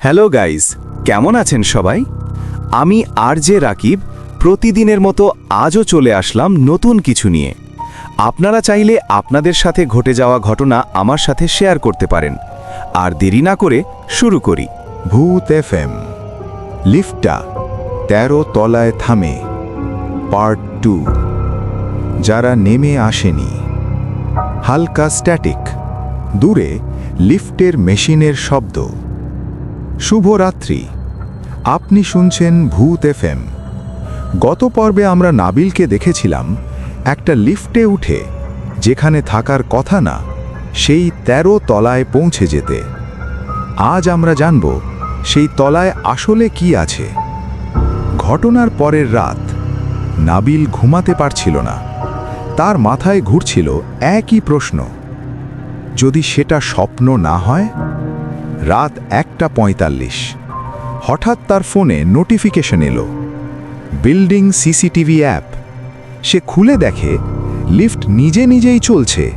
Hello guys, কেমন আছেন সবাই? আমি আর জে রাকিব, প্রতিদিনের মতো আজও চলে আসলাম নতুন কিছু নিয়ে। আপনারা চাইলে আপনাদের সাথে ঘটে যাওয়া ঘটনা আমার সাথে শেয়ার করতে পারেন। আর দেরি না করে শুরু করি। ভূত এফ এম লিফটটা তেরো তলায় থামে, পার্ট টু। যারা নেমে আসেনি, হালকা স্ট্যাটিক, দূরে লিফটের মেশিনের শব্দ। শুভরাত্রি। আপনি শুনছেন ভূত এফ এম গত পর্বে আমরা নাবিলকে দেখেছিলাম একটা লিফটে উঠে, যেখানে থাকার কথা না, সেই তেরো তলায় পৌঁছে যেতে। আজ আমরা জানব সেই তলায় আসলে কি আছে। ঘটনার পরের রাত নাবিল ঘুমাতে পারছিল না। তার মাথায় ঘুরছিল একই প্রশ্ন, যদি সেটা স্বপ্ন না হয়? রাত একটা পঁয়তাল্লিশ। হঠাৎ তার ফোনে নোটিফিকেশন এলো। Building CCTV app. সে খুলে দেখে, লিফট নিজে নিজেই চলছে।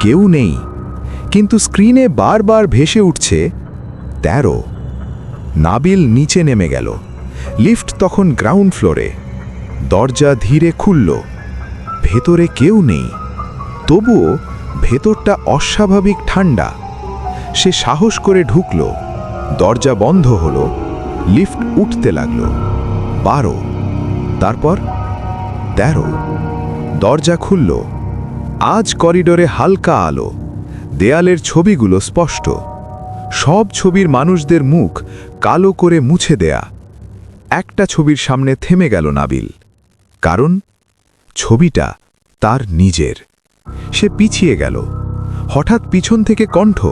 কেউ নেই। কিন্তু স্ক্রিনে বারবার ভেসে উঠছে, তেরো। নাবিল নিচে নেমে গেল। লিফট তখন গ্রাউন্ড ফ্লোরে। দরজা ধীরে খুলল। ভেতরে কেউ নেই। তবুও ভেতরটা অস্বাভাবিক ঠান্ডা। সে সাহস করে ঢুকল। দরজা বন্ধ হলো। লিফট উঠতে লাগল। বারো। তারপর তেরো। দরজা খুলল। আজ করিডোরে হালকা আলো। দেয়ালের ছবিগুলো স্পষ্ট। সব ছবির মানুষদের মুখ কালো করে মুছে দেয়া। একটা ছবির সামনে থেমে গেল নাবিল। কারণ ছবিটা তার নিজের। সে পিছিয়ে গেল। হঠাৎ পিছন থেকে কণ্ঠ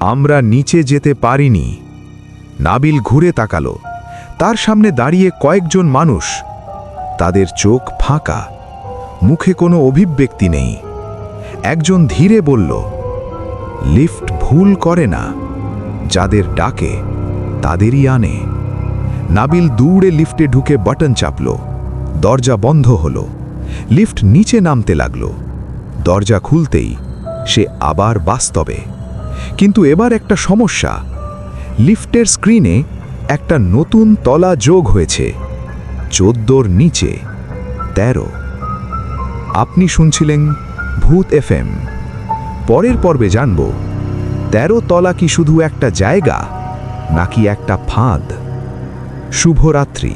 আমরা নিচে যেতে পারিনি। নাবিল ঘুরে তাকালো। তার সামনে দাঁড়িয়ে কয়েকজন মানুষ। তাদের চোখ ফাঁকা। মুখে কোনো অভিব্যক্তি নেই। একজন ধীরে বলল, লিফট ভুল করে না। যাদের ডাকে, তাদেরই আনে। নাবিল দৌড়ে লিফটে ঢুকে বাটন চাপল। দরজা বন্ধ হলো। লিফট নিচে নামতে লাগল। দরজা খুলতেই সে আবার বাস্তবে। কিন্তু এবার একটা সমস্যা। লিফটের স্ক্রিনে একটা নতুন তলা যোগ হয়েছে, চোদ্দোর নিচে, তেরো। আপনি শুনছিলেন ভূত এফএম। পরের পর্বে জানব, তেরো তলা কি শুধু একটা জায়গা, নাকি একটা ফাঁদ? শুভরাত্রি।